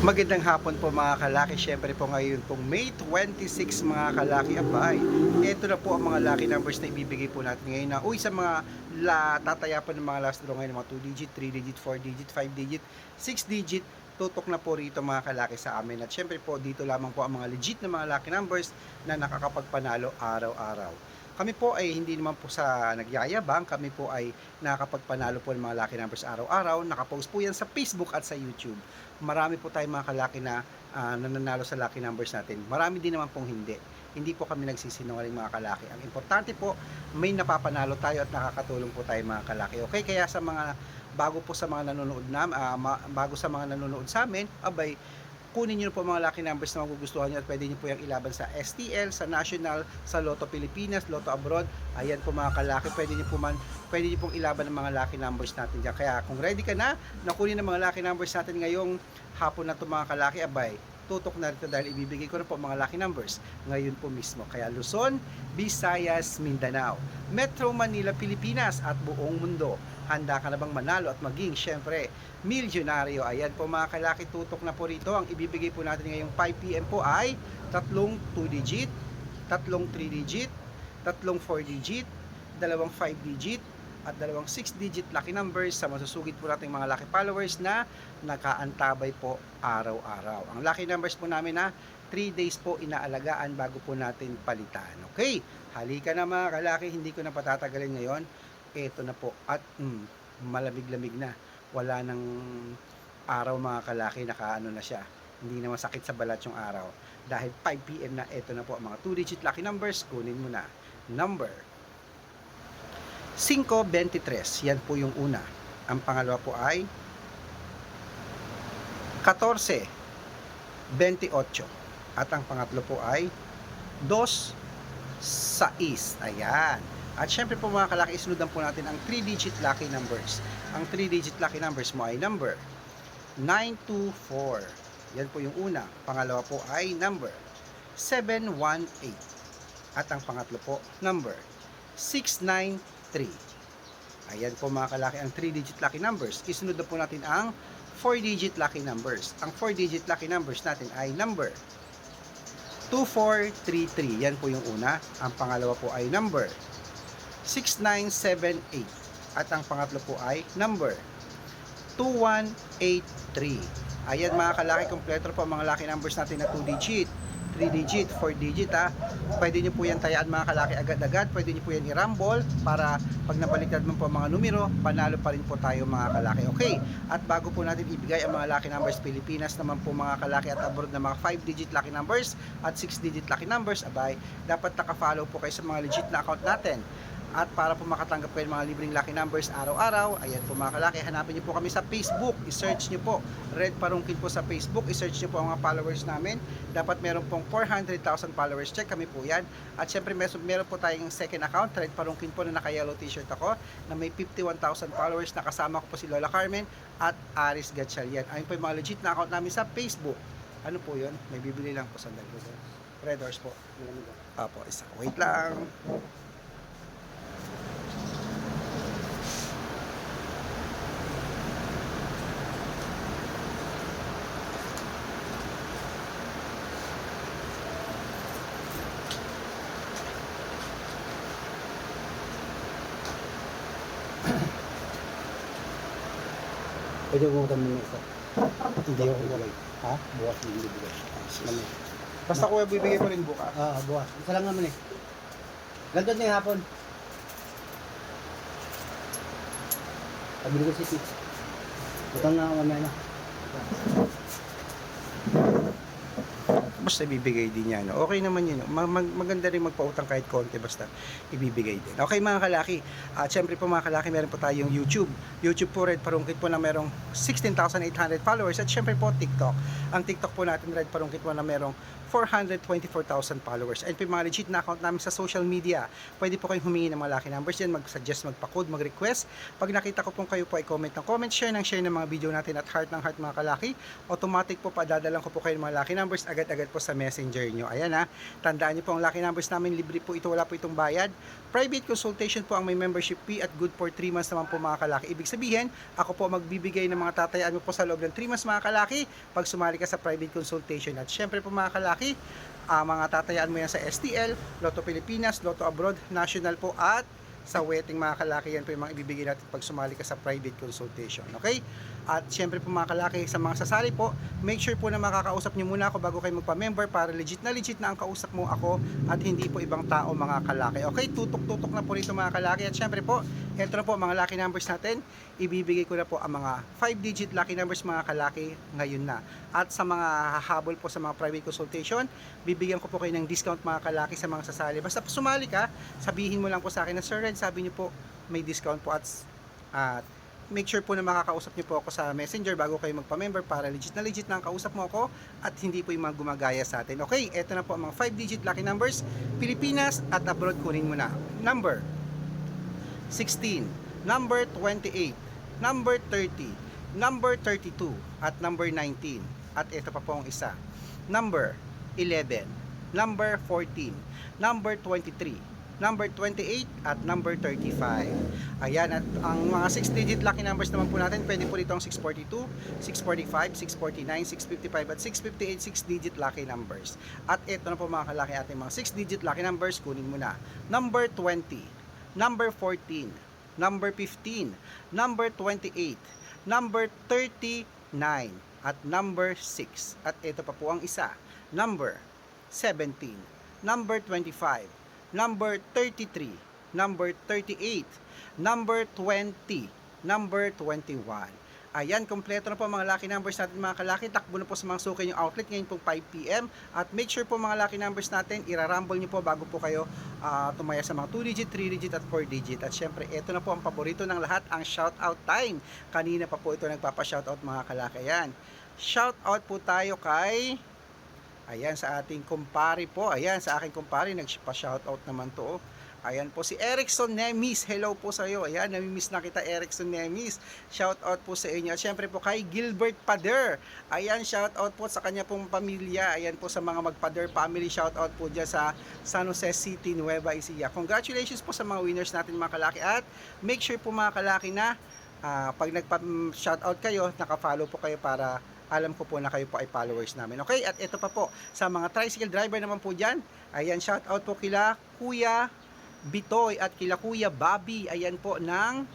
Magandang hapon po mga kalaki. Siyempre po ngayon pong May 26 mga kalaki abay. Ito na po ang mga lucky numbers na ibibigay po natin ngayon na uy sa mga la, tatayapan ng mga last draw ngayon, mga 2 digit, 3 digit, 4 digit, 5 digit, 6 digit, tutok na po rito mga kalaki sa amin. At syempre po dito lamang po ang mga legit na mga lucky numbers na nakakapagpanalo araw-araw. Kami po ay hindi naman po sa nagyayabang, kami po ay nakakapagpanalo po ng mga lucky numbers araw-araw. Nakapost po yan sa Facebook at sa YouTube. Marami po tayong mga kalaki na ah, nananalo sa lucky numbers natin. Marami din naman pong hindi. Hindi po kami nagsisinungaling mga kalaki. Ang importante po, may napapanalo tayo at nakakatulong po tayo mga kalaki. Okay, kaya sa mga bago po sa mga nanonood na, ah, ma- bago sa mga nanonood sa amin, abay, kunin niyo po mga lucky numbers na magugustuhan niyo at pwede niyo po yung ilaban sa STL, sa National, sa Lotto Pilipinas, Lotto Abroad. Ayan po mga kalaki, pwede niyo po man, pwede niyo pong ilaban ng mga lucky numbers natin diyan. Kaya kung ready ka na, nakunin ng mga lucky numbers natin ngayong hapon na to mga kalaki, abay, tutok na rito dahil ibibigay ko na po mga lucky numbers ngayon po mismo. Kaya Luzon, Visayas, Mindanao, Metro Manila, Pilipinas at buong mundo. Handa ka na bang manalo at maging, syempre, milyonaryo? Ayan po mga kalaki, tutok na po rito. Ang ibibigay po natin ngayong 5pm po ay tatlong 2 digit, tatlong 3 digit, tatlong 4 digit, dalawang 5 digit, at dalawang 6 digit lucky numbers sa masusugid po nating mga lucky followers na nakaantabay po araw-araw. Ang lucky numbers po namin na 3 days po inaalagaan bago po natin palitan. Okay, halika na mga kalaki, hindi ko na patatagalin ngayon. Ito na po at mm, malamig-lamig na. Wala nang araw mga kalaki, nakaano na siya. Hindi na masakit sa balat yung araw. Dahil 5pm na, ito na po ang mga 2 digit lucky numbers, kunin mo na. Number 523, yan po yung una. Ang pangalawa po ay 14, 28. At ang pangatlo po ay 2, 6. Ayan. At syempre po mga kalaki, isunod po natin ang 3-digit lucky numbers. Ang 3-digit lucky numbers mo ay number 924. Yan po yung una. Pangalawa po ay number 718. At ang pangatlo po, number 693. Ayan po mga kalaki ang 3-digit lucky numbers. Isunod na po natin ang 4-digit lucky numbers. Ang 4-digit lucky numbers natin ay number 2433. Yan po yung una. Ang pangalawa po ay number 6978. At ang pangatlo po ay number 2183. Ayan mga kalaki, kompleto po ang mga lucky numbers natin na 2 digit. 3 digit, 4 digit ha. Pwede nyo po yan tayaan mga kalaki agad-agad. Pwede nyo po yan i-rumble para pag nabaliktad mo po mga numero, panalo pa rin po tayo mga kalaki. Okay, at bago po natin ibigay ang mga lucky numbers Pilipinas naman po mga kalaki at abroad na mga 5 digit lucky numbers at 6 digit lucky numbers, abay, dapat naka-follow po kayo sa mga legit na account natin. At para po makatanggap kayo ng mga libreng lucky numbers araw-araw, ayan po mga kalaki, hanapin niyo po kami sa Facebook. I-search niyo po, Red Parungkin po sa Facebook. I-search niyo po ang mga followers namin. Dapat meron pong 400,000 followers. Check kami po yan. At syempre meron, po tayong second account, Red Parungkin po na naka-yellow t-shirt ako, na may 51,000 followers. Nakasama ko po si Lola Carmen at Aris Gatchalian. Ayun po yung mga legit na account namin sa Facebook. Ano po yun? May bibili lang po sandali po. Red Horse po. Apo, isa. Wait lang. Pwede mo kami ng isa. Hindi ako bibigay. Ha? Bukas hindi bibigay. Ano? Basta ko bibigay ko rin bukas. Ah, bukas. Isa lang naman eh. Ganto na yung hapon. Pabili ko si Pete. Utang na ako mamaya na. basta ibibigay din yan. no? Okay naman yun. mag- maganda rin magpautang kahit konti basta ibibigay din. Okay mga kalaki. At syempre po mga kalaki, meron po tayong YouTube. YouTube po Red Parungkit po na merong 16,800 followers. At syempre po TikTok. Ang TikTok po natin Red Parungkit po na merong 424,000 followers. And po yung mga legit na account namin sa social media. Pwede po kayong humingi ng mga numbers yan, mag-suggest, magpa-code, mag-request. Pag nakita ko po kayo po ay comment ng comment, share ng share ng mga video natin at heart ng heart mga kalaki. Automatic po padadalang ko po kayo ng mga lucky numbers agad-agad po sa messenger nyo. Ayan ha, tandaan nyo po ang lucky numbers namin, libre po ito, wala po itong bayad. Private consultation po ang may membership fee at good for 3 months naman po mga kalaki. Ibig sabihin, ako po magbibigay ng mga tatayaan mo po sa loob ng 3 months mga kalaki pag sumali ka sa private consultation. At syempre po mga kalaki, ah, mga tatayaan mo yan sa STL, Lotto Pilipinas, Lotto Abroad, National po at sa wedding mga kalaki yan po yung mga ibibigay natin pag sumali ka sa private consultation okay? At syempre po mga kalaki sa mga sasali po make sure po na makakausap nyo muna ako bago kayo magpa-member para legit na legit na ang kausap mo ako at hindi po ibang tao mga kalaki okay? Tutok-tutok na po rito mga kalaki. At syempre po ito na po mga lucky numbers natin. Ibibigay ko na po ang mga 5 digit lucky numbers mga kalaki ngayon na. At sa mga hahabol po sa mga private consultation bibigyan ko po kayo ng discount mga kalaki sa mga sasali. Basta sumali ka sabihin mo lang po sa akin na Sir Red, sabi niyo po may discount po at at make sure po na makakausap niyo po ako sa messenger bago kayo magpa-member para legit na legit na ang kausap mo ako at hindi po yung mga gumagaya sa atin. Okay, eto na po ang mga 5 digit lucky numbers. Pilipinas at abroad kunin mo na. Number 16, number 28, number 30, number 32, at number 19. At ito pa po ang isa. Number 11, number 14, number 23, number 28, at number 35. Ayan, at ang mga 6-digit lucky numbers naman po natin, pwede po dito ang 642, 645, 649, 655, at 658 6-digit lucky numbers. At ito na po mga kalaki ating mga 6-digit lucky numbers, kunin mo na. Number 20, number 14, number 15, number 28, number 39, at number 6. At ito pa po ang isa, number 17, number 25, number 33, number 38, number 20, number 21. Ayan, kompleto na po mga lucky numbers natin mga kalaki. Takbo na po sa mga suki yung outlet ngayon po 5pm. At make sure po mga lucky numbers natin, irarumble nyo po bago po kayo ah, tumaya sa mga 2 digit, 3 digit at 4 digit. At syempre, ito na po ang paborito ng lahat, ang shout out time. Kanina pa po ito nagpapa-shout out mga kalaki. Ayan. Shout out po tayo kay Ayan sa ating kumpare po. Ayan sa aking kumpare nagpa-shout out naman to. oh. Ayan po si Erickson Nemis. Hello po sa iyo. Ayan, namimiss na kita Erickson Nemis. Shout out po sa inyo. At syempre po kay Gilbert Pader. Ayan, shout out po sa kanya pong pamilya. Ayan po sa mga magpader family. Shout out po dyan sa San Jose City, Nueva Ecija. Congratulations po sa mga winners natin mga kalaki. At make sure po mga kalaki na ah, pag nagpa-shout out kayo, naka-follow po kayo para alam ko po na kayo po ay followers namin. Okay, at ito pa po, sa mga tricycle driver naman po dyan, ayan, shout out po kila Kuya Bitoy at kila Kuya Bobby, ayan po ng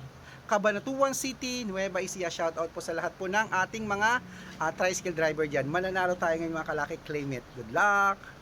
Cabanatuan City, Nueva Ecija. Shout out po sa lahat po ng ating mga ah, tricycle driver dyan. Mananalo tayo ngayon mga kalaki, claim it. Good luck!